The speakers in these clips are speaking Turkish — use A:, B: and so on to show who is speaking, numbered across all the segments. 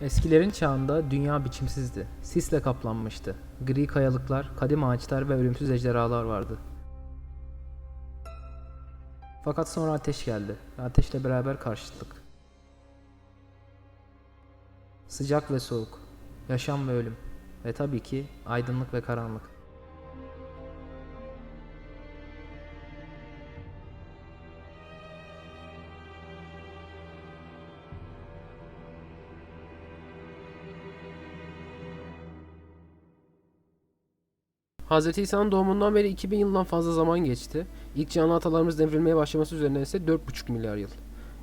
A: Eskilerin çağında dünya biçimsizdi. Sisle kaplanmıştı. Gri kayalıklar, kadim ağaçlar ve ölümsüz ejderhalar vardı. Fakat sonra ateş geldi. ve Ateşle beraber karşıtlık. Sıcak ve soğuk. Yaşam ve ölüm. Ve tabii ki aydınlık ve karanlık.
B: Hz. İsa'nın doğumundan beri 2000 yıldan fazla zaman geçti. İlk canlı atalarımız devrilmeye başlaması üzerine ise 4,5 milyar yıl.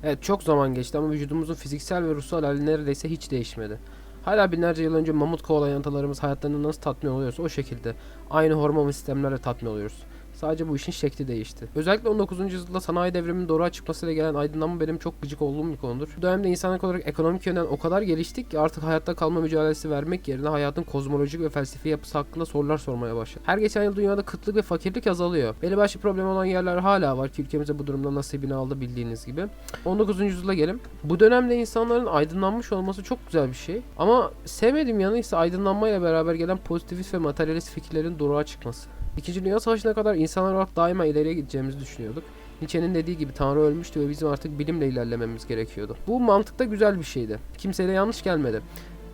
B: Evet çok zaman geçti ama vücudumuzun fiziksel ve ruhsal hali neredeyse hiç değişmedi. Hala binlerce yıl önce mamut kovalayan atalarımız hayatlarını nasıl tatmin oluyorsa o şekilde aynı hormon sistemlerle tatmin oluyoruz. Sadece bu işin şekli değişti. Özellikle 19. yüzyılda sanayi devriminin doğru çıkmasıyla gelen aydınlanma benim çok gıcık olduğum bir konudur. Bu dönemde insanlık olarak ekonomik yönden o kadar geliştik ki artık hayatta kalma mücadelesi vermek yerine hayatın kozmolojik ve felsefi yapısı hakkında sorular sormaya başladık. Her geçen yıl dünyada kıtlık ve fakirlik azalıyor. Belli başlı problem olan yerler hala var ki ülkemize bu durumda nasibini aldı bildiğiniz gibi. 19. yüzyıla gelin. Bu dönemde insanların aydınlanmış olması çok güzel bir şey. Ama sevmediğim yanı ise aydınlanmayla beraber gelen pozitivist ve materyalist fikirlerin doğruğa çıkması. İkinci Dünya Savaşı'na kadar insanlar olarak daima ileriye gideceğimizi düşünüyorduk. Nietzsche'nin dediği gibi Tanrı ölmüştü ve bizim artık bilimle ilerlememiz gerekiyordu. Bu mantıkta güzel bir şeydi. Kimseye de yanlış gelmedi.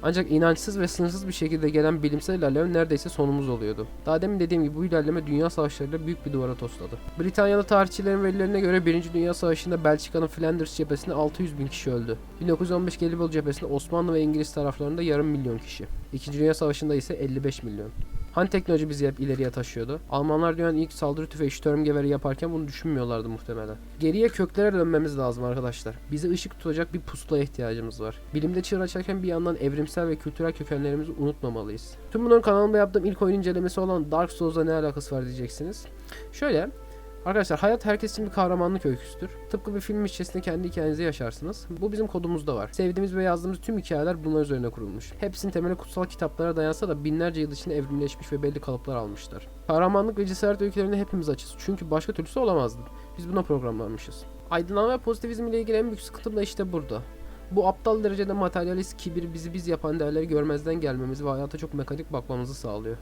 B: Ancak inançsız ve sınırsız bir şekilde gelen bilimsel ilerleme neredeyse sonumuz oluyordu. Daha demin dediğim gibi bu ilerleme dünya savaşlarıyla büyük bir duvara tosladı. Britanyalı tarihçilerin verilerine göre 1. Dünya Savaşı'nda Belçika'nın Flanders cephesinde 600 bin kişi öldü. 1915 Gelibolu cephesinde Osmanlı ve İngiliz taraflarında yarım milyon kişi. 2. Dünya Savaşı'nda ise 55 milyon. Hangi teknoloji bizi hep ileriye taşıyordu? Almanlar dünyanın ilk saldırı tüfeği Sturmgewehr'i yaparken bunu düşünmüyorlardı muhtemelen. Geriye köklere dönmemiz lazım arkadaşlar. Bizi ışık tutacak bir pusulaya ihtiyacımız var. Bilimde çığır açarken bir yandan evrimsel ve kültürel kökenlerimizi unutmamalıyız. Tüm bunların kanalımda yaptığım ilk oyun incelemesi olan Dark Souls'la ne alakası var diyeceksiniz. Şöyle, Arkadaşlar hayat herkes için bir kahramanlık öyküsüdür. Tıpkı bir film içerisinde kendi hikayenizi yaşarsınız. Bu bizim kodumuzda var. Sevdiğimiz ve yazdığımız tüm hikayeler bunlar üzerine kurulmuş. Hepsinin temeli kutsal kitaplara dayansa da binlerce yıl içinde evrimleşmiş ve belli kalıplar almışlar. Kahramanlık ve cesaret öykülerine hepimiz açız. Çünkü başka türlüsü olamazdı. Biz buna programlanmışız. Aydınlanma ve pozitivizm ile ilgili en büyük sıkıntım da işte burada. Bu aptal derecede materyalist kibir bizi biz yapan değerleri görmezden gelmemizi ve hayata çok mekanik bakmamızı sağlıyor.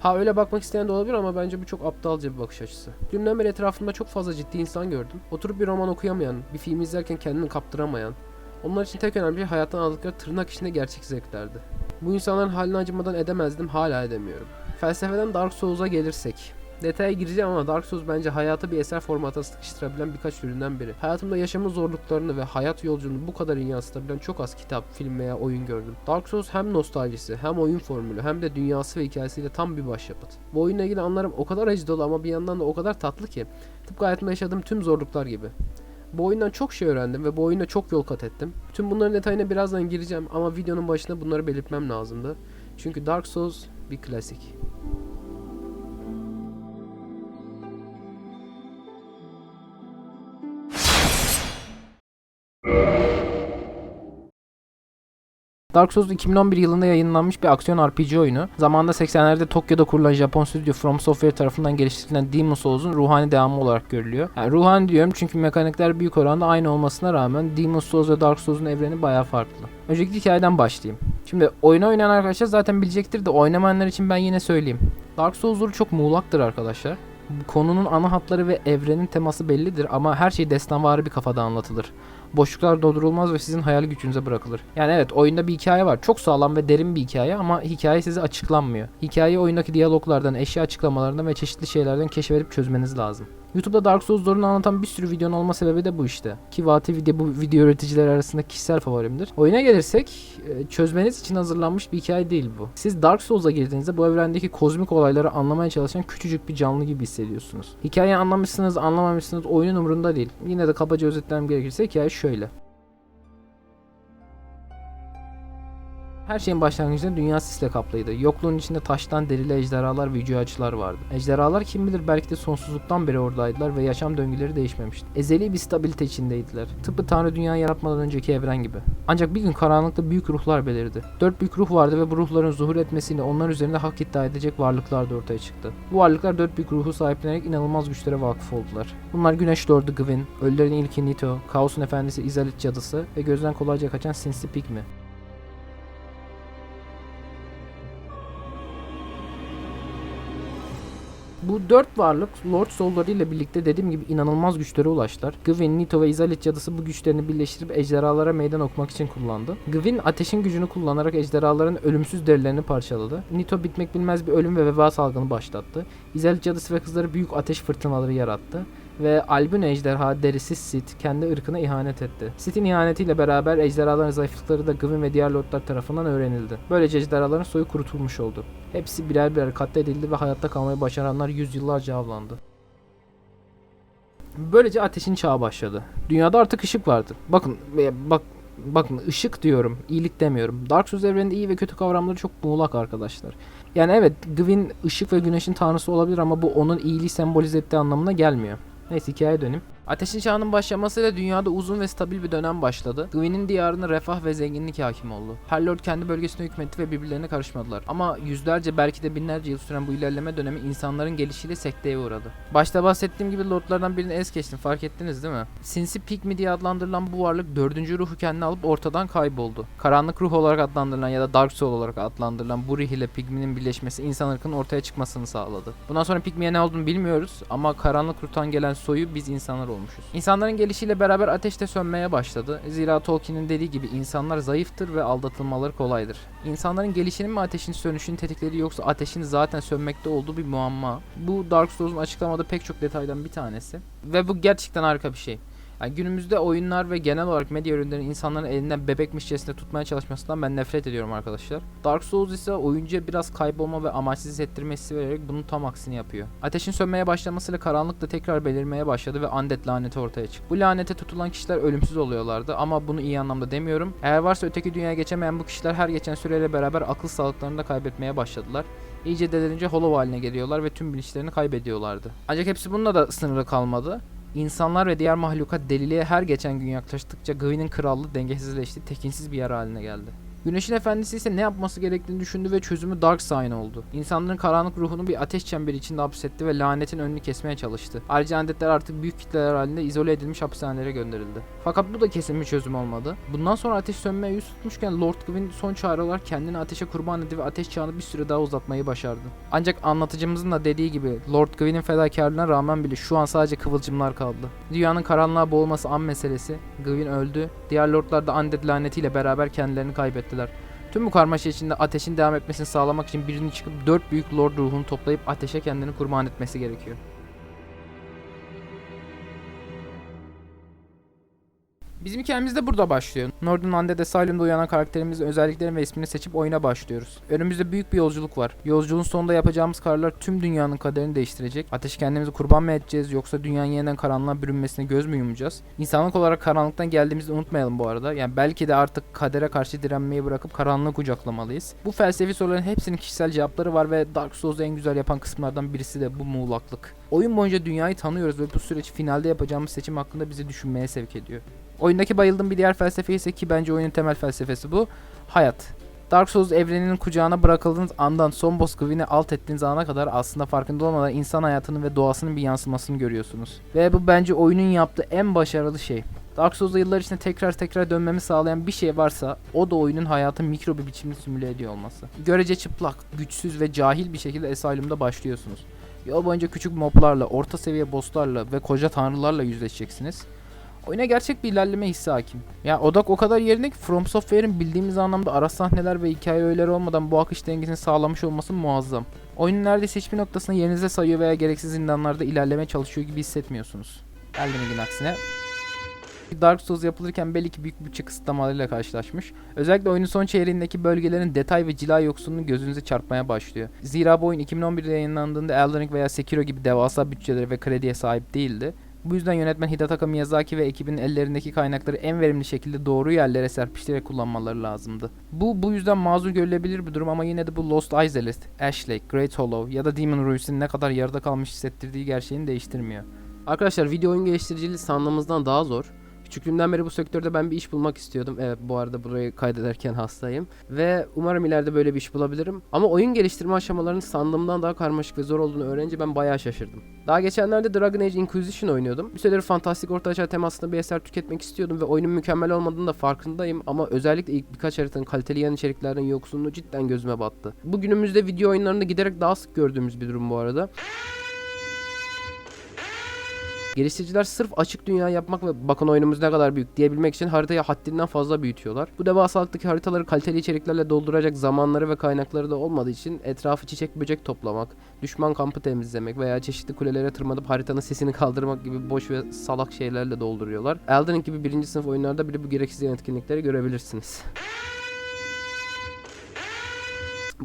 B: Ha öyle bakmak isteyen de olabilir ama bence bu çok aptalca bir bakış açısı. Dünden beri etrafımda çok fazla ciddi insan gördüm. Oturup bir roman okuyamayan, bir film izlerken kendini kaptıramayan. Onlar için tek önemli şey hayattan aldıkları tırnak içinde gerçek zevklerdi. Bu insanların haline acımadan edemezdim, hala edemiyorum. Felsefeden Dark Souls'a gelirsek. Detaya gireceğim ama Dark Souls bence hayatı bir eser formatına sıkıştırabilen birkaç türünden biri. Hayatımda yaşamın zorluklarını ve hayat yolculuğunu bu kadar iyi yansıtabilen çok az kitap, film veya oyun gördüm. Dark Souls hem nostaljisi, hem oyun formülü, hem de dünyası ve hikayesiyle tam bir başyapıt. Bu oyunla ilgili anlarım o kadar acı dolu ama bir yandan da o kadar tatlı ki. Tıpkı hayatımda yaşadığım tüm zorluklar gibi. Bu oyundan çok şey öğrendim ve bu oyunda çok yol kat ettim. Tüm bunların detayına birazdan gireceğim ama videonun başında bunları belirtmem lazımdı. Çünkü Dark Souls bir klasik.
A: Dark Souls 2011 yılında yayınlanmış bir aksiyon RPG oyunu. Zamanında 80'lerde Tokyo'da kurulan Japon stüdyo From Software tarafından geliştirilen Demon Souls'un ruhani devamı olarak görülüyor. Yani ruhani diyorum çünkü mekanikler büyük oranda aynı olmasına rağmen Demon Souls ve Dark Souls'un evreni bayağı farklı. Öncelikle hikayeden başlayayım. Şimdi oyunu oynayan arkadaşlar zaten bilecektir de oynamayanlar için ben yine söyleyeyim. Dark Souls'ları çok muğlaktır arkadaşlar. Konunun ana hatları ve evrenin teması bellidir ama her şey destanvari bir kafada anlatılır. Boşluklar doldurulmaz ve sizin hayal gücünüze bırakılır. Yani evet oyunda bir hikaye var. Çok sağlam ve derin bir hikaye ama hikaye size açıklanmıyor. Hikayeyi oyundaki diyaloglardan, eşya açıklamalarından ve çeşitli şeylerden keşfedip çözmeniz lazım. YouTube'da Dark Souls zorunu anlatan bir sürü videonun olma sebebi de bu işte. Ki Vati video bu video üreticileri arasında kişisel favorimdir. Oyuna gelirsek e, çözmeniz için hazırlanmış bir hikaye değil bu. Siz Dark Souls'a girdiğinizde bu evrendeki kozmik olayları anlamaya çalışan küçücük bir canlı gibi hissediyorsunuz. Hikayeyi anlamışsınız, anlamamışsınız oyunun umurunda değil. Yine de kabaca özetlemem gerekirse hikaye şöyle. Her şeyin başlangıcında dünya sisle kaplıydı. Yokluğun içinde taştan derili ejderhalar ve yüce ağaçlar vardı. Ejderhalar kim bilir belki de sonsuzluktan beri oradaydılar ve yaşam döngüleri değişmemişti. Ezeli bir stabilite içindeydiler. Tıpkı Tanrı dünyayı yaratmadan önceki evren gibi. Ancak bir gün karanlıkta büyük ruhlar belirdi. Dört büyük ruh vardı ve bu ruhların zuhur etmesiyle onlar üzerinde hak iddia edecek varlıklar da ortaya çıktı. Bu varlıklar dört büyük ruhu sahiplenerek inanılmaz güçlere vakıf oldular. Bunlar Güneş Lordu Gwyn, Ölülerin ilki Nito, Kaos'un efendisi Izalit cadısı ve gözden kolayca kaçan Sinsi Pigmy. Bu dört varlık Lord Soul'ları ile birlikte dediğim gibi inanılmaz güçlere ulaştılar. Gwyn, Nito ve Izalit cadısı bu güçlerini birleştirip ejderhalara meydan okumak için kullandı. Gwyn ateşin gücünü kullanarak ejderhaların ölümsüz derilerini parçaladı. Nito bitmek bilmez bir ölüm ve veba salgını başlattı. Izalit cadısı ve kızları büyük ateş fırtınaları yarattı ve albün ejderha derisi Sith kendi ırkına ihanet etti. Sith'in ihanetiyle beraber ejderhaların zayıflıkları da Gwyn ve diğer lordlar tarafından öğrenildi. Böylece ejderhaların soyu kurutulmuş oldu. Hepsi birer birer katledildi ve hayatta kalmayı başaranlar yüzyıllarca avlandı. Böylece ateşin çağı başladı. Dünyada artık ışık vardı. Bakın, e, bak bakın ışık diyorum, iyilik demiyorum. Dark Souls evreninde iyi ve kötü kavramları çok muğlak arkadaşlar. Yani evet, Gwyn ışık ve güneşin tanrısı olabilir ama bu onun iyiliği sembolize ettiği anlamına gelmiyor. Neyse hikayeye döneyim. Ateşin çağının başlamasıyla dünyada uzun ve stabil bir dönem başladı. Gwyn'in diyarına refah ve zenginlik hakim oldu. Her lord kendi bölgesine hükmetti ve birbirlerine karışmadılar. Ama yüzlerce belki de binlerce yıl süren bu ilerleme dönemi insanların gelişiyle sekteye uğradı. Başta bahsettiğim gibi lordlardan birini es geçtim fark ettiniz değil mi? Sinsi Pygmy diye adlandırılan bu varlık dördüncü ruhu kendine alıp ortadan kayboldu. Karanlık ruh olarak adlandırılan ya da Dark Soul olarak adlandırılan bu ruh ile Pygmy'nin birleşmesi insan ırkının ortaya çıkmasını sağladı. Bundan sonra Pygmy'ye ne olduğunu bilmiyoruz ama karanlık ruhtan gelen soyu biz insanlar olmuşuz. İnsanların gelişiyle beraber ateş de sönmeye başladı. Zira Tolkien'in dediği gibi insanlar zayıftır ve aldatılmaları kolaydır. İnsanların gelişinin mi ateşin sönüşünü tetikledi yoksa ateşin zaten sönmekte olduğu bir muamma. Bu Dark Souls'un açıklamadığı pek çok detaydan bir tanesi. Ve bu gerçekten harika bir şey. Yani günümüzde oyunlar ve genel olarak medya ürünlerini insanların elinden bebekmişçesine tutmaya çalışmasından ben nefret ediyorum arkadaşlar. Dark Souls ise oyuncuya biraz kaybolma ve amaçsız hissettirme hissi vererek bunun tam aksini yapıyor. Ateşin sönmeye başlamasıyla karanlık da tekrar belirmeye başladı ve undead laneti ortaya çıktı. Bu lanete tutulan kişiler ölümsüz oluyorlardı ama bunu iyi anlamda demiyorum. Eğer varsa öteki dünyaya geçemeyen bu kişiler her geçen süreyle beraber akıl sağlıklarını da kaybetmeye başladılar. İyice delirince hollow haline geliyorlar ve tüm bilinçlerini kaybediyorlardı. Ancak hepsi bununla da sınırlı kalmadı. İnsanlar ve diğer mahlukat deliliğe her geçen gün yaklaştıkça Gwyn'in krallığı dengesizleşti, tekinsiz bir yer haline geldi. Güneşin efendisi ise ne yapması gerektiğini düşündü ve çözümü Dark Sign oldu. İnsanların karanlık ruhunu bir ateş çemberi içinde hapsetti ve lanetin önünü kesmeye çalıştı. Ayrıca undeadler artık büyük kitleler halinde izole edilmiş hapishanelere gönderildi. Fakat bu da kesin bir çözüm olmadı. Bundan sonra ateş sönmeye yüz tutmuşken Lord Gwyn son çare olarak kendini ateşe kurban etti ve ateş çağını bir süre daha uzatmayı başardı. Ancak anlatıcımızın da dediği gibi Lord Gwyn'in fedakarlığına rağmen bile şu an sadece kıvılcımlar kaldı. Dünyanın karanlığa boğulması an meselesi. Gwyn öldü. Diğer lordlar da undead lanetiyle beraber kendilerini kaybettiler. Tüm bu karmaşa içinde ateşin devam etmesini sağlamak için birinin çıkıp dört büyük lord ruhunu toplayıp ateşe kendini kurban etmesi gerekiyor. Bizim hikayemiz de burada başlıyor. Northern Undead Asylum'da uyanan karakterimizin özelliklerini ve ismini seçip oyuna başlıyoruz. Önümüzde büyük bir yolculuk var. Yolculuğun sonunda yapacağımız kararlar tüm dünyanın kaderini değiştirecek. Ateşi kendimizi kurban mı edeceğiz yoksa dünyanın yeniden karanlığa bürünmesine göz mü yumacağız? İnsanlık olarak karanlıktan geldiğimizi unutmayalım bu arada. Yani belki de artık kadere karşı direnmeyi bırakıp karanlığı kucaklamalıyız. Bu felsefi soruların hepsinin kişisel cevapları var ve Dark Souls'u en güzel yapan kısımlardan birisi de bu muğlaklık. Oyun boyunca dünyayı tanıyoruz ve bu süreç finalde yapacağımız seçim hakkında bizi düşünmeye sevk ediyor. Oyundaki bayıldığım bir diğer felsefe ise ki bence oyunun temel felsefesi bu. Hayat. Dark Souls evreninin kucağına bırakıldığınız andan son boss Gwyn'i alt ettiğiniz ana kadar aslında farkında olmadan insan hayatının ve doğasının bir yansımasını görüyorsunuz. Ve bu bence oyunun yaptığı en başarılı şey. Dark Souls'da yıllar içinde tekrar tekrar dönmemi sağlayan bir şey varsa o da oyunun hayatı mikro bir biçimde simüle ediyor olması. Görece çıplak, güçsüz ve cahil bir şekilde Asylum'da başlıyorsunuz. Yol boyunca küçük moblarla, orta seviye bosslarla ve koca tanrılarla yüzleşeceksiniz. Oyuna gerçek bir ilerleme hissi hakim. Ya odak o kadar yerinde ki From Software'in bildiğimiz anlamda ara sahneler ve hikaye öğeleri olmadan bu akış dengesini sağlamış olması muazzam. Oyunun neredeyse hiçbir noktasını yerinize sayıyor veya gereksiz zindanlarda ilerlemeye çalışıyor gibi hissetmiyorsunuz. Elden Ring'in aksine. Dark Souls yapılırken belli ki büyük bütçe kısıtlamalarıyla karşılaşmış. Özellikle oyunun son çeyreğindeki bölgelerin detay ve cila yoksunluğu gözünüze çarpmaya başlıyor. Zira bu oyun 2011'de yayınlandığında Elden Ring veya Sekiro gibi devasa bütçelere ve krediye sahip değildi. Bu yüzden yönetmen Hidetaka Miyazaki ve ekibinin ellerindeki kaynakları en verimli şekilde doğru yerlere serpiştirerek kullanmaları lazımdı. Bu bu yüzden mazur görülebilir bir durum ama yine de bu Lost Isles, Ash Lake, Great Hollow ya da Demon Ruins'in ne kadar yarıda kalmış hissettirdiği gerçeğini değiştirmiyor.
B: Arkadaşlar video oyun geliştiriciliği sandığımızdan daha zor. Küçüklüğümden beri bu sektörde ben bir iş bulmak istiyordum. Evet bu arada burayı kaydederken hastayım. Ve umarım ileride böyle bir iş bulabilirim. Ama oyun geliştirme aşamalarının sandığımdan daha karmaşık ve zor olduğunu öğrenince ben bayağı şaşırdım. Daha geçenlerde Dragon Age Inquisition oynuyordum. Bir süredir fantastik ortaçağ temasında bir eser tüketmek istiyordum ve oyunun mükemmel olmadığını da farkındayım ama özellikle ilk birkaç haritanın kaliteli yan içeriklerden yoksunluğu cidden gözüme battı. Bu günümüzde video oyunlarında giderek daha sık gördüğümüz bir durum bu arada. Geliştiriciler sırf açık dünya yapmak ve bakın oyunumuz ne kadar büyük diyebilmek için haritayı haddinden fazla büyütüyorlar. Bu devasalıktaki haritaları kaliteli içeriklerle dolduracak zamanları ve kaynakları da olmadığı için etrafı çiçek böcek toplamak, düşman kampı temizlemek veya çeşitli kulelere tırmanıp haritanın sesini kaldırmak gibi boş ve salak şeylerle dolduruyorlar. Elden gibi birinci sınıf oyunlarda bile bu gereksiz etkinlikleri görebilirsiniz.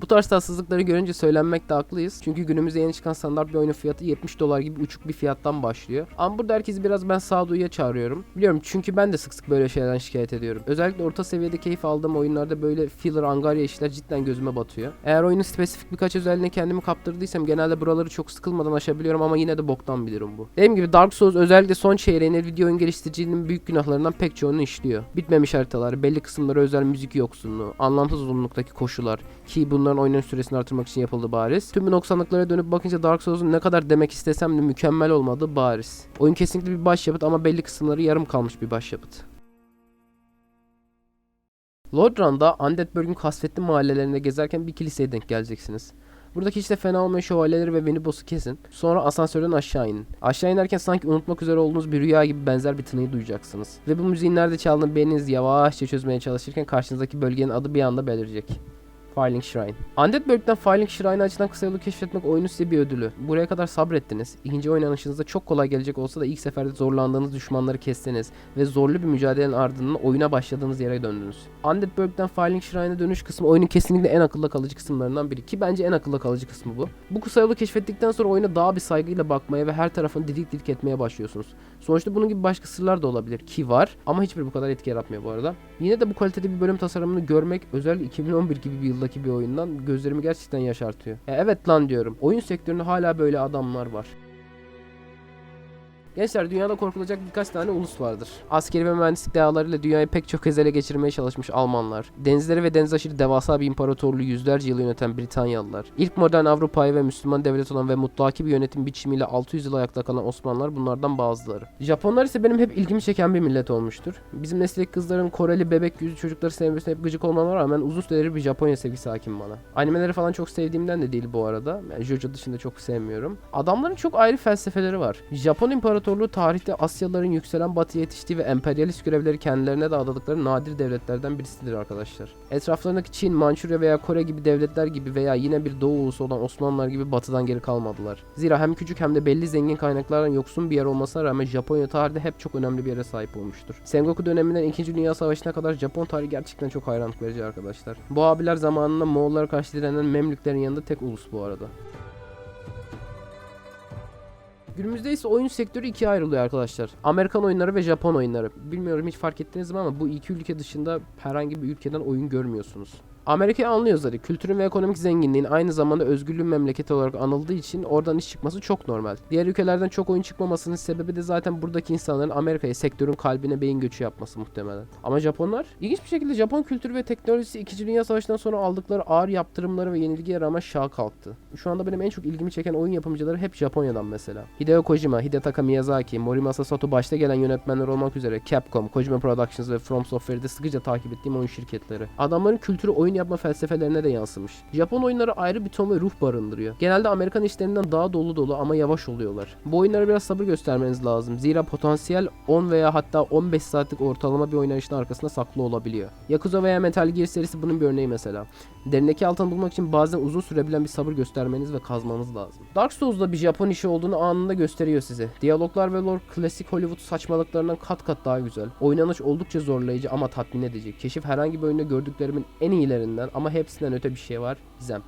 B: Bu tarz tatsızlıkları görünce söylenmekte haklıyız. Çünkü günümüzde yeni çıkan standart bir oyunun fiyatı 70 dolar gibi uçuk bir fiyattan başlıyor. Ama burada herkesi biraz ben sağduyuya çağırıyorum. Biliyorum çünkü ben de sık sık böyle şeylerden şikayet ediyorum. Özellikle orta seviyede keyif aldığım oyunlarda böyle filler, angarya işler cidden gözüme batıyor. Eğer oyunun spesifik birkaç özelliğine kendimi kaptırdıysam genelde buraları çok sıkılmadan aşabiliyorum ama yine de boktan bilirim bu. Dediğim gibi Dark Souls özellikle son çeyreğinde video oyun geliştiriciliğinin büyük günahlarından pek çoğunu işliyor. Bitmemiş haritalar, belli kısımlara özel müzik yoksunluğu, anlamsız uzunluktaki koşular ki bunların oyunun süresini artırmak için yapıldı bariz. Tüm bu noksanlıklara dönüp bakınca Dark Souls'un ne kadar demek istesem de mükemmel olmadığı bariz. Oyun kesinlikle bir başyapıt ama belli kısımları yarım kalmış bir başyapıt. Lodran'da Undead Burg'ün kasvetli mahallelerinde gezerken bir kiliseye denk geleceksiniz. Buradaki işte fena olmayan şövalyeleri ve Boss'u kesin. Sonra asansörden aşağı inin. Aşağı inerken sanki unutmak üzere olduğunuz bir rüya gibi benzer bir tınıyı duyacaksınız. Ve bu müziğin nerede çaldığını beyniniz yavaşça çözmeye çalışırken karşınızdaki bölgenin adı bir anda belirecek. Filing Shrine. Undead Burg'den Filing Shrine'ı açıdan kısa yolu keşfetmek oyunun size bir ödülü. Buraya kadar sabrettiniz. İkinci oynanışınızda çok kolay gelecek olsa da ilk seferde zorlandığınız düşmanları kestiniz ve zorlu bir mücadelenin ardından oyuna başladığınız yere döndünüz. Undead Burg'den Filing Shrine'a dönüş kısmı oyunun kesinlikle en akılda kalıcı kısımlarından biri ki bence en akılda kalıcı kısmı bu. Bu kısa yolu keşfettikten sonra oyuna daha bir saygıyla bakmaya ve her tarafını didik didik etmeye başlıyorsunuz. Sonuçta bunun gibi başka sırlar da olabilir ki var ama hiçbir bu kadar etki yaratmıyor bu arada. Yine de bu kalitede bir bölüm tasarımını görmek özellikle 2011 gibi bir yıldaki bir oyundan gözlerimi gerçekten yaşartıyor. E, evet lan diyorum. Oyun sektöründe hala böyle adamlar var. Gençler dünyada korkulacak birkaç tane ulus vardır. Askeri ve mühendislik dehalarıyla dünyayı pek çok kez ele geçirmeye çalışmış Almanlar. Denizleri ve deniz aşırı devasa bir imparatorluğu yüzlerce yıl yöneten Britanyalılar. İlk modern Avrupa'yı ve Müslüman devlet olan ve mutlaki bir yönetim biçimiyle 600 yıl ayakta kalan Osmanlılar bunlardan bazıları. Japonlar ise benim hep ilgimi çeken bir millet olmuştur. Bizim nesildeki kızların Koreli bebek yüzü çocukları sevmesine hep gıcık olmama rağmen uzun süredir bir Japonya sevgisi hakim bana. Animeleri falan çok sevdiğimden de değil bu arada. Yani Jojo dışında çok sevmiyorum. Adamların çok ayrı felsefeleri var. Japon İmparatorluğu tarihte Asyalıların yükselen batıya yetiştiği ve emperyalist görevleri kendilerine de adadıkları nadir devletlerden birisidir arkadaşlar. Etraflarındaki Çin, Mançurya veya Kore gibi devletler gibi veya yine bir Doğu ulusu olan Osmanlılar gibi batıdan geri kalmadılar. Zira hem küçük hem de belli zengin kaynaklardan yoksun bir yer olmasına rağmen Japonya tarihte hep çok önemli bir yere sahip olmuştur. Sengoku döneminden 2. Dünya Savaşı'na kadar Japon tarihi gerçekten çok hayranlık verici arkadaşlar. Bu abiler zamanında Moğollara karşı direnen Memlüklerin yanında tek ulus bu arada. Günümüzde ise oyun sektörü ikiye ayrılıyor arkadaşlar. Amerikan oyunları ve Japon oyunları. Bilmiyorum hiç fark ettiniz mi ama bu iki ülke dışında herhangi bir ülkeden oyun görmüyorsunuz. Amerika'yı anlıyoruz hadi. Kültürün ve ekonomik zenginliğin aynı zamanda özgürlüğün memleketi olarak anıldığı için oradan iş çıkması çok normal. Diğer ülkelerden çok oyun çıkmamasının sebebi de zaten buradaki insanların Amerika'ya sektörün kalbine beyin göçü yapması muhtemelen. Ama Japonlar ilginç bir şekilde Japon kültürü ve teknolojisi 2. Dünya Savaşı'ndan sonra aldıkları ağır yaptırımları ve yenilgiye rağmen şaha kalktı. Şu anda benim en çok ilgimi çeken oyun yapımcıları hep Japonya'dan mesela. Hideo Kojima, Hidetaka Miyazaki, Morimasa Sato başta gelen yönetmenler olmak üzere Capcom, Kojima Productions ve From Software'de sıkıca takip ettiğim oyun şirketleri. Adamların kültürü oyun yapma felsefelerine de yansımış. Japon oyunları ayrı bir ton ve ruh barındırıyor. Genelde Amerikan işlerinden daha dolu dolu ama yavaş oluyorlar. Bu oyunlara biraz sabır göstermeniz lazım. Zira potansiyel 10 veya hatta 15 saatlik ortalama bir oynayışın arkasında saklı olabiliyor. Yakuza veya Metal Gear serisi bunun bir örneği mesela. Derindeki altını bulmak için bazen uzun sürebilen bir sabır göstermeniz ve kazmanız lazım. Dark Souls'da bir Japon işi olduğunu anında gösteriyor size. Diyaloglar ve lore klasik Hollywood saçmalıklarından kat kat daha güzel. Oynanış oldukça zorlayıcı ama tatmin edici. Keşif herhangi bir oyunda gördüklerimin en iyilerinden ama hepsinden öte bir şey var. Gizem.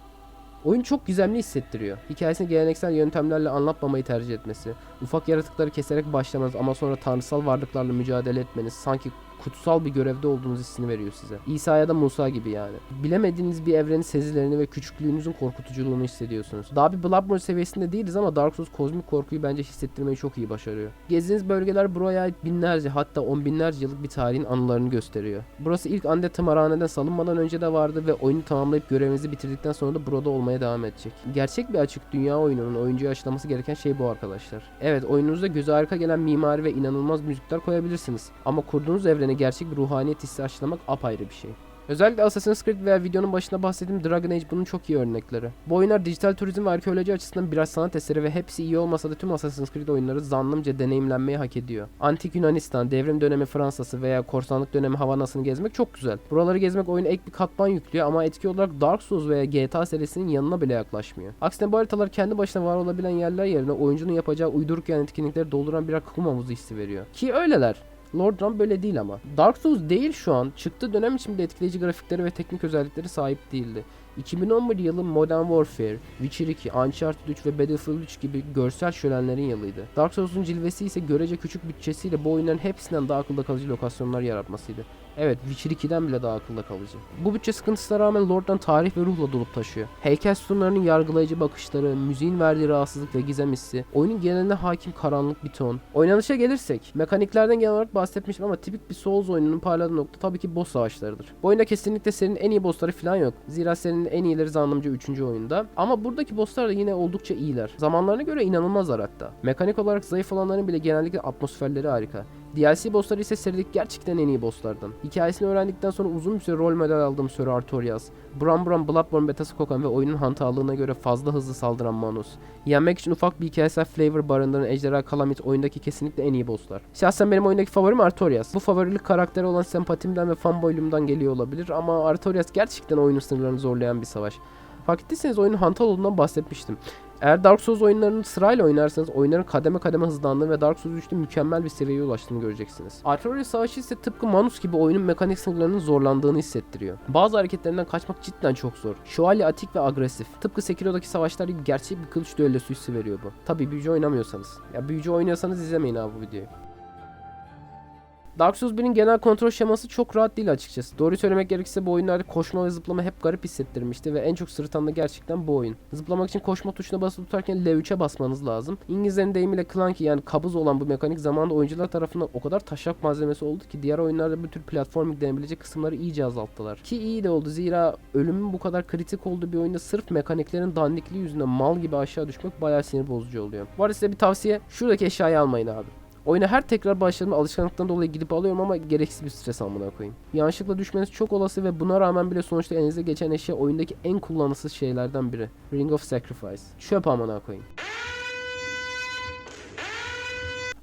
B: Oyun çok gizemli hissettiriyor. Hikayesini geleneksel yöntemlerle anlatmamayı tercih etmesi, ufak yaratıkları keserek başlamanız ama sonra tanrısal varlıklarla mücadele etmeniz sanki kutsal bir görevde olduğunuz hissini veriyor size. İsa ya da Musa gibi yani. Bilemediğiniz bir evrenin sezilerini ve küçüklüğünüzün korkutuculuğunu hissediyorsunuz. Daha bir Bloodborne seviyesinde değiliz ama Dark Souls kozmik korkuyu bence hissettirmeyi çok iyi başarıyor. Gezdiğiniz bölgeler buraya ait binlerce hatta on binlerce yıllık bir tarihin anılarını gösteriyor. Burası ilk Undead tımarhaneden salınmadan önce de vardı ve oyunu tamamlayıp görevinizi bitirdikten sonra da burada olmaya devam edecek. Gerçek bir açık dünya oyununun oyuncuya aşılaması gereken şey bu arkadaşlar. Evet oyununuzda göze harika gelen mimari ve inanılmaz müzikler koyabilirsiniz. Ama kurduğunuz evreni gerçek bir ruhaniyet hissi aşılamak apayrı bir şey. Özellikle Assassin's Creed veya videonun başında bahsettiğim Dragon Age bunun çok iyi örnekleri. Bu oyunlar dijital turizm ve arkeoloji açısından biraz sanat eseri ve hepsi iyi olmasa da tüm Assassin's Creed oyunları zannımca deneyimlenmeyi hak ediyor. Antik Yunanistan, devrim dönemi Fransa'sı veya korsanlık dönemi Havana'sını gezmek çok güzel. Buraları gezmek oyuna ek bir katman yüklüyor ama etki olarak Dark Souls veya GTA serisinin yanına bile yaklaşmıyor. Aksine bu haritalar kendi başına var olabilen yerler yerine oyuncunun yapacağı uyduruk yan etkinlikleri dolduran birer kum havuzu hissi veriyor. Ki öyleler. Lord Ram böyle değil ama. Dark Souls değil şu an. Çıktığı dönem için bile etkileyici grafikleri ve teknik özellikleri sahip değildi. 2011 yılı Modern Warfare, Witcher 2, Uncharted 3 ve Battlefield 3 gibi görsel şölenlerin yılıydı. Dark Souls'un cilvesi ise görece küçük bütçesiyle bu oyunların hepsinden daha akılda kalıcı lokasyonlar yaratmasıydı. Evet, Witcher 2'den bile daha akılda kalıcı. Bu bütçe sıkıntısına rağmen Lord'dan tarih ve ruhla dolup taşıyor. Heykel sütunlarının yargılayıcı bakışları, müziğin verdiği rahatsızlık ve gizem hissi, oyunun geneline hakim karanlık bir ton. Oynanışa gelirsek, mekaniklerden genel olarak bahsetmiştim ama tipik bir Souls oyununun parladığı nokta tabii ki boss savaşlarıdır. Bu oyunda kesinlikle serinin en iyi bossları falan yok. Zira serinin en iyileri zannımca 3. oyunda. Ama buradaki bosslar da yine oldukça iyiler. Zamanlarına göre inanılmazlar hatta. Mekanik olarak zayıf olanların bile genellikle atmosferleri harika. DLC bossları ise serideki gerçekten en iyi bosslardan. Hikayesini öğrendikten sonra uzun bir süre rol model aldığım Sir Artorias, Bram Bram Bloodborne betası kokan ve oyunun hantalığına göre fazla hızlı saldıran Manus. Yenmek için ufak bir hikayesel flavor barındıran Ejderha Calamit oyundaki kesinlikle en iyi bosslar. Şahsen benim oyundaki favorim Artorias. Bu favorilik karakteri olan sempatimden ve fanboyluğumdan geliyor olabilir ama Artorias gerçekten oyunun sınırlarını zorlayan bir savaş. Fark ettiyseniz oyunun hantal olduğundan bahsetmiştim. Eğer Dark Souls oyunlarını sırayla oynarsanız oyunların kademe kademe hızlandığını ve Dark Souls 3'te mükemmel bir seviyeye ulaştığını göreceksiniz. Artorias Savaşı ise tıpkı Manus gibi oyunun mekanik sınırlarının zorlandığını hissettiriyor. Bazı hareketlerinden kaçmak cidden çok zor. Şövalye atik ve agresif. Tıpkı Sekiro'daki savaşlar gibi gerçek bir kılıç düellosu hissi veriyor bu. Tabi büyücü oynamıyorsanız. Ya büyücü oynuyorsanız izlemeyin abi bu videoyu. Dark Souls 1'in genel kontrol şeması çok rahat değil açıkçası. Doğru söylemek gerekirse bu oyunlarda koşma ve zıplama hep garip hissettirmişti ve en çok sırıtan da gerçekten bu oyun. Zıplamak için koşma tuşuna basılı tutarken L3'e basmanız lazım. İngilizlerin deyimiyle clunky yani kabız olan bu mekanik zamanda oyuncular tarafından o kadar taşak malzemesi oldu ki diğer oyunlarda bu tür platforming denebilecek kısımları iyice azalttılar. Ki iyi de oldu zira ölümün bu kadar kritik olduğu bir oyunda sırf mekaniklerin dandikliği yüzünden mal gibi aşağı düşmek bayağı sinir bozucu oluyor. Arada size bir tavsiye şuradaki eşyayı almayın abi. Oyuna her tekrar başladığımda alışkanlıktan dolayı gidip alıyorum ama gereksiz bir stres amına koyayım. Yanlışlıkla düşmeniz çok olası ve buna rağmen bile sonuçta elinize geçen eşya oyundaki en kullanışsız şeylerden biri. Ring of Sacrifice. Çöp amına koyayım.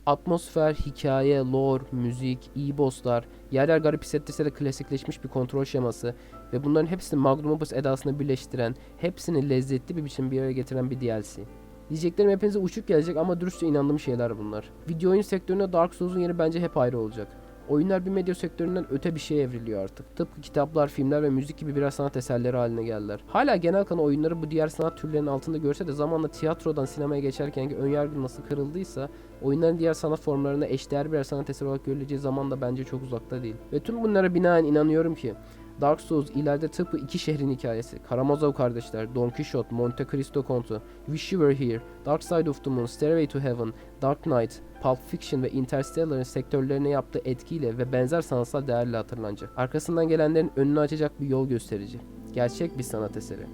B: Atmosfer, hikaye, lore, müzik, iyi bosslar, yer yer garip hissettirse de klasikleşmiş bir kontrol şeması ve bunların hepsini Magnum Opus edasına birleştiren, hepsini lezzetli bir biçim bir araya getiren bir DLC. Diyeceklerim hepinize uçuk gelecek ama dürüstçe inandığım şeyler bunlar. Video oyun sektöründe Dark Souls'un yeri bence hep ayrı olacak. Oyunlar bir medya sektöründen öte bir şeye evriliyor artık. Tıpkı kitaplar, filmler ve müzik gibi birer sanat eserleri haline geldiler. Hala genel kanı oyunları bu diğer sanat türlerinin altında görse de zamanla tiyatrodan sinemaya geçerken önyargı nasıl kırıldıysa oyunların diğer sanat formlarına eşdeğer birer sanat eseri olarak görüleceği zaman da bence çok uzakta değil. Ve tüm bunlara binaen inanıyorum ki Dark Souls ileride tıpkı iki şehrin hikayesi. Karamazov kardeşler, Don Quixote, Monte Cristo Kontu, Wish You Were Here, Dark Side of the Moon, Stairway to Heaven, Dark Knight, Pulp Fiction ve Interstellar'ın sektörlerine yaptığı etkiyle ve benzer sanatsal değerle hatırlanacak. Arkasından gelenlerin önünü açacak bir yol gösterici. Gerçek bir sanat eseri.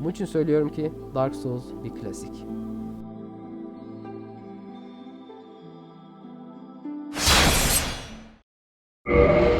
B: Bunun için söylüyorum ki Dark Souls bir klasik. Yeah.